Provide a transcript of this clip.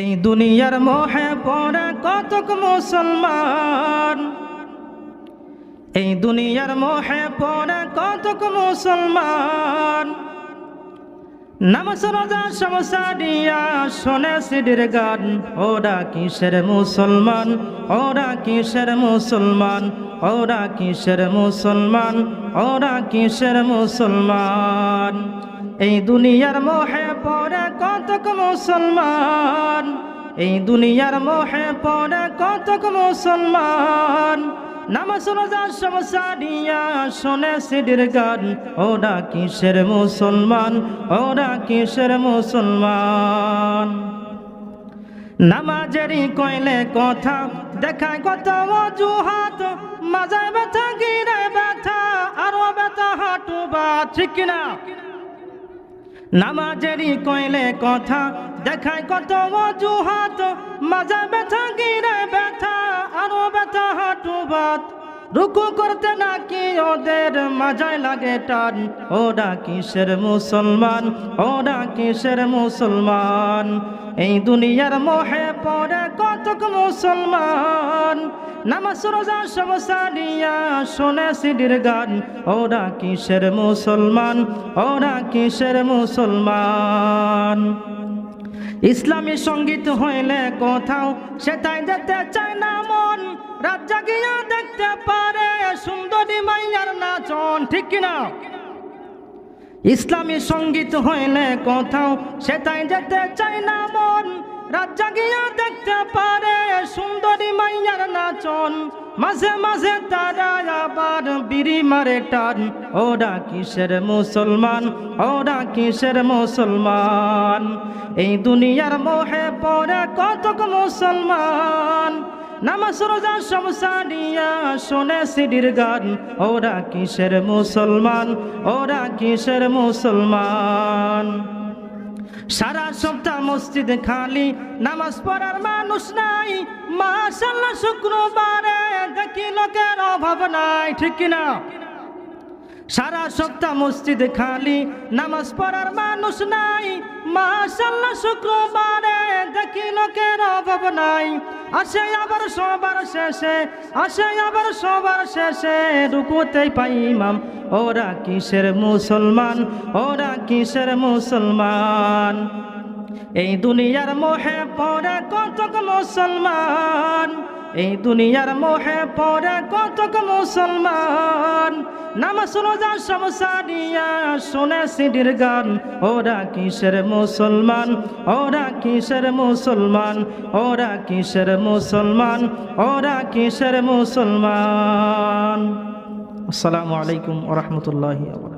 এই দুনিয়ার মোহে পড়ে কতক মুসলমান? এই দুনিয়ার মোহে পড়ে কতক মুসলমান? নামাজ, রোজা দিয়া শোনে ওরা কিসের মুসলমান? ওরা কিসের মুসলমান? ওরা কিসের মুসলমান? ওরা কিসের মুসলমান? এই দুনিয়ার মোহে পড়ে মুসলমান। এই দুনিয়ার মোহে পড়ে কতক মুসলমান। নামাজ মুসলমান? ওরা নামাজেরই কইলে কথা, দেখায় কত অজুহাত। মাজায় ব্যথা গিরে ব্যথা, আরও ব্যথা, হাঁটু বা ঠিক কিনা? নামাজেরই কইলে কথা দেখায় কত অজুহাত মাজা ব্যথা গিরে ব্যথা আরও ব্যথা হাঁটু বাত। রুকু করতে নাকি ওদের মাজায় লাগে টান? ওরা কিসের মুসলমান? ওরা কিসের মুসলমান? এই দুনিয়ার মোহে পড়ে কতক মুসলমান? নামাজ, রোজা সমস্যা দিয়া শোনে সিডির গান। ওরা কিসের মুসলমান? ওরা কিসের মুসলমান? ইসলামী সংগীত হইলে কোথাও সেটাই যেতে চায় না মন। রাত গিয়া দেখতে পারে সুন্দরী মাইয়ার নাচন, ঠিক কিনা ইসলামী সংগীত হইলে কোথাও সেটাই যেতে চায় না মন। রাত গিয়া দেখতে নাচন মাঝে মাঝে তারা আবার বিড়ি মারে টান। ওরা কিসের মুসলমান? ওরা কিসের মুসলমান? এই দুনিয়ার মোহে পড়ে কতক মুসলমান? নামাজ, রোজা সিডির ওরা কিসের মুসলমান? ওরা কিসের মুসলমান? সারা সপ্তাহ মসজিদ খালি, নামাজ পড়ার মানুষ নাই। মাশাল্লাহ শুক্রবারে দেখি লোকের অভাব নাই, ঠিক কিনা? সারা সপ্তাহ মসজিদ খালি, নামাজ পড়ার মানুষ নাই। মাশাল্লাহ শুক্রবারে দেখি লোকের অভাব নাই। আসে আবার সবার শেষে, আসে আবার সবার শেষে রুকুতেই পাই ইমাম। ওরা কিসের মুসলমান? ওরা কিসের মুসলমান? এই দুনিয়ার মোহে পড়ে কতক মুসলমান? এই দুনিয়ার মোহে পড়ে কতক মুসলমান? নামাজ, রোজা সমসারিয়া শোনে সিডির গান। ওরা কিসের মুসলমান? ওরা কিসের মুসলমান? ওরা কিসের মুসলমান? ওরা কিসের মুসলমান? আসসালামু আলাইকুম ওরহমতুল্লাহি